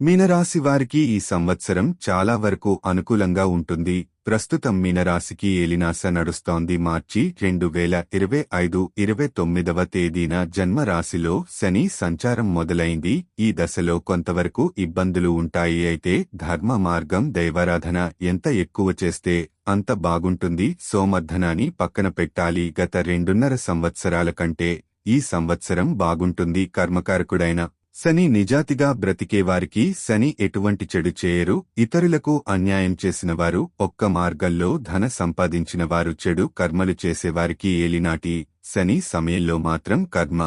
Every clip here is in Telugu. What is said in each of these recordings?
మీనరాశి వారికి ఈ సంవత్సరం చాలా వరకు అనుకూలంగా ఉంటుంది. ప్రస్తుతం మీనరాశికి ఏలినాస నడుస్తోంది. మార్చి రెండు వేల ఇరవై ఐదు ఇరవై తొమ్మిదవ తేదీన జన్మరాశిలో శని సంచారం మొదలైంది. ఈ దశలో కొంతవరకు ఇబ్బందులు ఉంటాయి. అయితే ధర్మ మార్గం దైవారాధన ఎంత ఎక్కువ చేస్తే అంత బాగుంటుంది. సోమర్ధనాన్ని పక్కన పెట్టాలి. గత రెండున్నర సంవత్సరాల కంటే ఈ సంవత్సరం బాగుంటుంది. కర్మకారకుడైన శని నిజాతిగా బ్రతికేవారికి శని ఎటువంటి చెడు చేయరు ఇతరులకు అన్యాయం చేసిన వారు ఒక్క మార్గంలో ధన సంపాదించిన వారు చెడు కర్మలు చేసేవారికి ఏలినాటి శని సమయంలో మాత్రం కర్మ.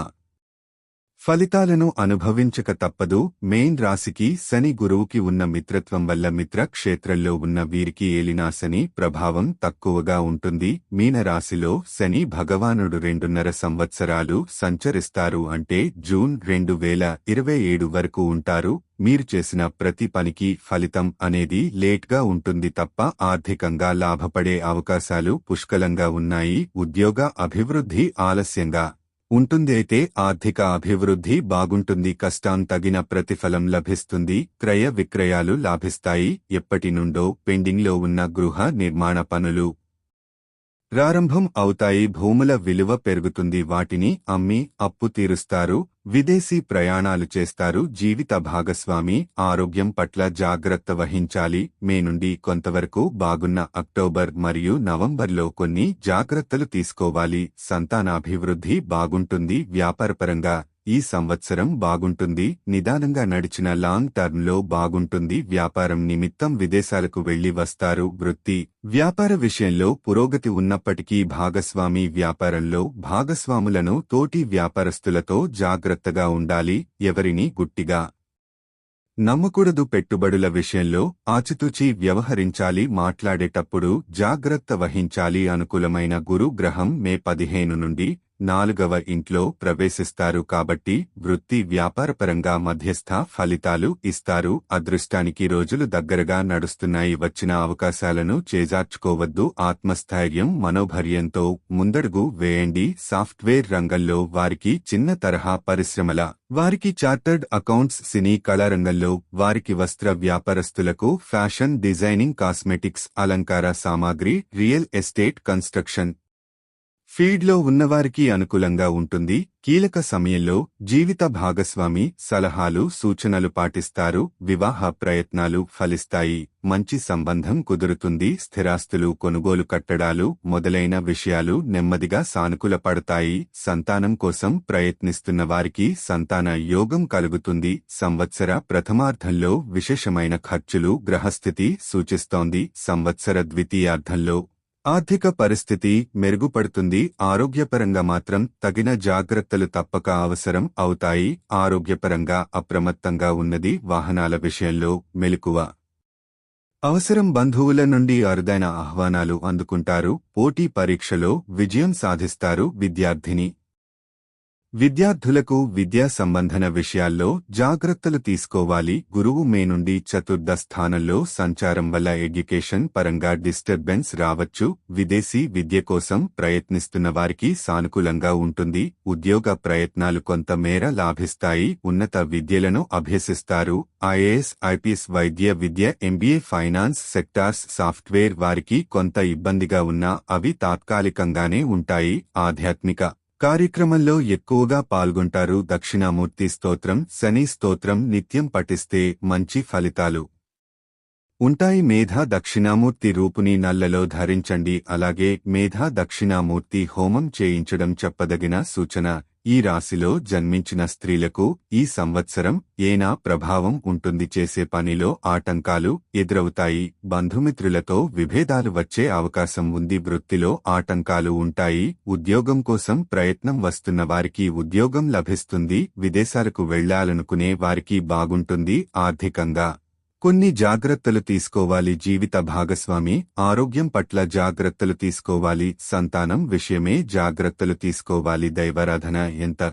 ఫలితాలను అనుభవించక తప్పదు. మెయిన్ రాశికి శని గురువుకి ఉన్న మిత్రత్వం వల్ల మిత్ర క్షేత్రంలో ఉన్న వీరికి ఏలినాశని ప్రభావం తక్కువగా ఉంటుంది. మీన రాశిలో శని భగవానుడు రెండున్నర సంవత్సరాలు సంచరిస్తారు అంటే జూన్ రెండు వేల ఇరవై ఏడు వరకు ఉంటారు. మీరు చేసిన ప్రతి పనికి ఫలితం అనేది లేట్గా ఉంటుంది తప్ప ఆర్థికంగా లాభపడే అవకాశాలు పుష్కలంగా ఉన్నాయి. ఉద్యోగ అభివృద్ధి ఆలస్యంగా ఉంటుంది అయితే ఆర్థిక అభివృద్ధి బాగుంటుంది కష్టం తగిన ప్రతిఫలం లభిస్తుంది క్రయ విక్రయాలు లాభిస్తాయి ఎప్పటి నుండో పెండింగ్లో ఉన్న గృహ నిర్మాణ పనులు ప్రారంభం అవుతాయి భూముల విలువ పెరుగుతుంది వాటిని అమ్మి అప్పు తీరుస్తారు విదేశీ ప్రయాణాలు చేస్తారు జీవిత భాగస్వామి ఆరోగ్యం పట్ల జాగ్రత్త వహించాలి మే నుండి కొంతవరకు బాగున్న అక్టోబర్ మరియు నవంబర్లో కొన్ని జాగ్రత్తలు తీసుకోవాలి సంతానాభివృద్ధి బాగుంటుంది వ్యాపారపరంగా ఈ సంవత్సరం బాగుంటుంది. నిదానంగా నడిచిన లాంగ్ టర్మ్లో బాగుంటుంది. వ్యాపారం నిమిత్తం విదేశాలకు వెళ్ళి వస్తారు. వృత్తి వ్యాపార విషయంలో పురోగతి ఉన్నప్పటికీ భాగస్వామి వ్యాపారంలో భాగస్వాములను తోటి వ్యాపారస్తులతో జాగ్రత్తగా ఉండాలి. ఎవరిని గుట్టిగా నమ్మకూడదు. పెట్టుబడుల విషయంలో ఆచితూచి వ్యవహరించాలి. మాట్లాడేటప్పుడు జాగ్రత్త వహించాలి. అనుకూలమైన గురు గ్రహం మే పదిహేను నుండి నాలుగవ ఇంట్లో ప్రవేశిస్తారు కాబట్టి వృత్తి వ్యాపారపరంగా మధ్యస్థ ఫలితాలు ఇస్తారు. అదృష్టానికి రోజులు దగ్గరగా నడుస్తున్నాయి. వచ్చిన అవకాశాలను చేజార్చుకోవద్దు. ఆత్మస్థైర్యం మనోభర్యంతో ముందడుగు వేయండి. సాఫ్ట్వేర్ రంగంలో వారికి చిన్న తరహా పరిశ్రమల వారికి చార్టర్డ్ అకౌంట్స్ సినీ కళారంగంలో వారికి వస్త్ర వ్యాపారస్తులకు ఫ్యాషన్ డిజైనింగ్ కాస్మెటిక్స్ అలంకార సామాగ్రి రియల్ ఎస్టేట్ కన్స్ట్రక్షన్ ఫీల్డ్లో ఉన్నవారికి అనుకూలంగా ఉంటుంది. కీలక సమయంలో జీవిత భాగస్వామి సలహాలు సూచనలు పాటిస్తారు. వివాహ ప్రయత్నాలు ఫలిస్తాయి. మంచి సంబంధం కుదురుతుంది. స్థిరాస్తులు కొనుగోలు కట్టడాలు మొదలైన విషయాలు నెమ్మదిగా సానుకూల పడతాయి. సంతానం కోసం ప్రయత్నిస్తున్న వారికి సంతాన యోగం కలుగుతుంది. సంవత్సర ప్రథమార్థంలో విశేషమైన ఖర్చులు గ్రహస్థితి సూచిస్తోంది. సంవత్సర ద్వితీయార్థంలో ఆర్థిక పరిస్థితి మెరుగుపడుతుంది. ఆరోగ్యపరంగా మాత్రం తగిన జాగ్రత్తలు తప్పక అవసరం అవుతాయి. ఆరోగ్యపరంగా అప్రమత్తంగా ఉన్నది వాహనాల విషయంలో మెలకువ. అవసరం బంధువుల నుండి అరుదైన ఆహ్వానాలు అందుకుంటారు. పోటీ పరీక్షలో విజయం సాధిస్తారు విద్యార్థిని. విద్యార్థులకు విద్యా సంబంధన విషయాల్లో జాగ్రత్తలు తీసుకోవాలి. గురువు మే నుండి చతుర్థ స్థానంలో సంచారం వల్ల ఎడ్యుకేషన్ పరంగా డిస్టర్బెన్స్ రావచ్చు. విదేశీ విద్య కోసం ప్రయత్నిస్తున్న వారికి సానుకూలంగా ఉంటుంది. ఉద్యోగ ప్రయత్నాలు కొంతమేర లాభిస్తాయి. ఉన్నత విద్యలను అభ్యసిస్తారు. ఐఏఎస్ ఐపీఎస్ వైద్య విద్య ఎంబీఏ ఫైనాన్స్ సెక్టార్స్ సాఫ్ట్వేర్ వారికి కొంత ఇబ్బందిగా ఉన్నా అవి తాత్కాలికంగానే ఉంటాయి. ఆధ్యాత్మిక కార్యక్రమంలో ఎక్కువగా పాల్గొంటారు దక్షిణామూర్తి స్తోత్రం శని స్తోత్రం నిత్యం పఠిస్తే మంచి ఫలితాలు. ఉంటాయి మేధా దక్షిణామూర్తి రూపుని నల్లలో ధరించండి అలాగే మేధా దక్షిణామూర్తి హోమం చేయించడం చెప్పదగిన సూచన. ఈ రాశిలో జన్మించిన స్త్రీలకు ఈ సంవత్సరం ఏనా ప్రభావం ఉంటుంది? చేసే పనిలో ఆటంకాలు ఎదురవుతాయి. బంధుమిత్రులతో విభేదాలు వచ్చే అవకాశం ఉంది. వృత్తిలో ఆటంకాలు ఉంటాయి. ఉద్యోగం కోసం ప్రయత్నం వస్తున్న వారికి ఉద్యోగం లభిస్తుంది. విదేశాలకు వెళ్ళాలనుకునే వారికి బాగుంటుంది ఆర్థికంగా. కొన్ని జాగ్రత్తలు తీసుకోవాలి. జీవిత భాగస్వామి ఆరోగ్యం పట్ల జాగ్రత్తలు తీసుకోవాలి. సంతానం విషయమే జాగ్రత్తలు తీసుకోవాలి. దైవారాధన ఎంత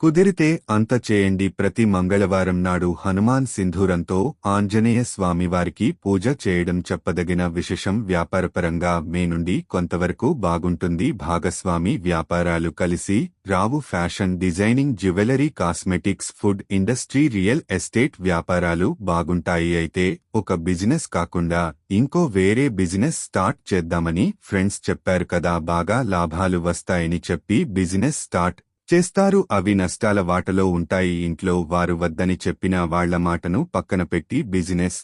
కుదిరితే అంత చేయండి. ప్రతి మంగళవారం నాడు హనుమాన్ సింధూరంతో ఆంజనేయ స్వామివారికి పూజ చేయడం చెప్పదగిన విశేషం వ్యాపారపరంగా మే నుండి కొంతవరకు బాగుంటుంది. భాగస్వామి వ్యాపారాలు కలిసి రావు fashion designing jewellery cosmetics food industry real estate వ్యాపారాలు బాగుంటాయి. అయితే ఒక బిజినెస్ కాకుండా ఇంకో వేరే బిజినెస్ స్టార్ట్ చేద్దామని ఫ్రెండ్స్ చెప్పారు కదా. బాగా లాభాలు వస్తాయని చెప్పి బిజినెస్ స్టార్ట్ చేస్తారు. అవి నష్టాల వాటలో ఉంటాయి. ఇంట్లో వారు వద్దని చెప్పిన వాళ్ళ మాటను పక్కన పెట్టి బిజినెస్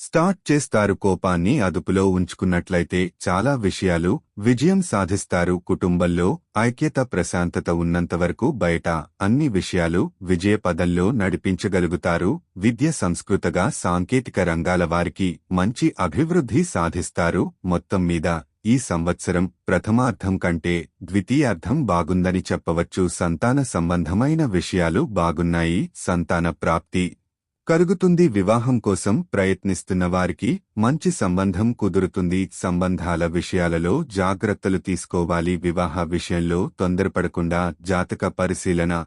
స్టార్ట్ చేస్తారు. కోపాన్ని అదుపులో ఉంచుకున్నట్లయితే చాలా విషయాలు విజయం సాధిస్తారు. కుటుంబంలో ఐక్యత ప్రశాంతత ఉన్నంతవరకు బయట అన్ని విషయాలు విజయ పదంలో నడిపించగలుగుతారు. విద్య సంస్కృతగా సాంకేతిక రంగాల వారికి మంచి అభివృద్ధి సాధిస్తారు. మొత్తం మీద ఈ సంవత్సరం ప్రథమార్థం కంటే ద్వితీయార్థం బాగుందని చెప్పవచ్చు. సంతాన సంబంధమైన విషయాలు బాగున్నాయి. సంతాన ప్రాప్తి కరుగుతుంది. వివాహం కోసం ప్రయత్నిస్తున్న వారికి మంచి సంబంధం కుదురుతుంది. సంబంధాల విషయాలలో జాగ్రత్తలు తీసుకోవాలి. వివాహ విషయంలో తొందరపడకుండా జాతక పరిశీలన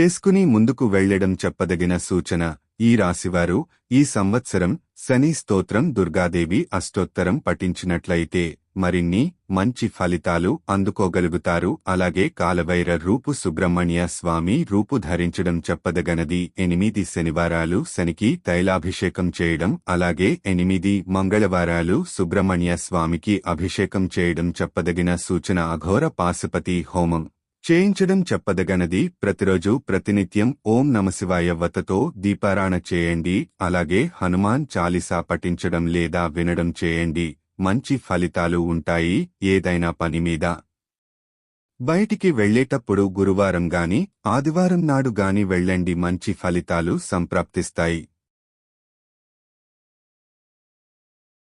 చేసుకుని ముందుకు వెళ్ళడం చెప్పదగిన సూచన. ఈ రాశివారు ఈ సంవత్సరం శని స్తోత్రం దుర్గాదేవి అష్టోత్తరం పఠించినట్లయితే మరిన్ని మంచి ఫలితాలు అందుకోగలుగుతారు. అలాగే కాలవైర రూపు సుబ్రహ్మణ్య స్వామి రూపు ధరించడం చెప్పదగనది. ఎనిమిది శనివారాలు శనికి తైలాభిషేకం చేయడం అలాగే ఎనిమిది మంగళవారాలు సుబ్రహ్మణ్య స్వామికి అభిషేకం చేయడం చెప్పదగిన సూచన అఘోర పాశుపతి హోమం. చేయించడం చెప్పదగనది ప్రతిరోజు ప్రతినిత్యం ఓం నమశివాయ వతతో దీపారాణ చేయండి అలాగే హనుమాన్ చాలీసా పఠించడం లేదా వినడం చేయండి మంచి ఫలితాలు ఉంటాయి ఏదైనా పని మీద. బయటికి వెళ్ళేటప్పుడు గురువారం గాని ఆదివారం నాడు గాని వెళ్ళండి మంచి ఫలితాలు సంప్రాప్తిస్తాయి.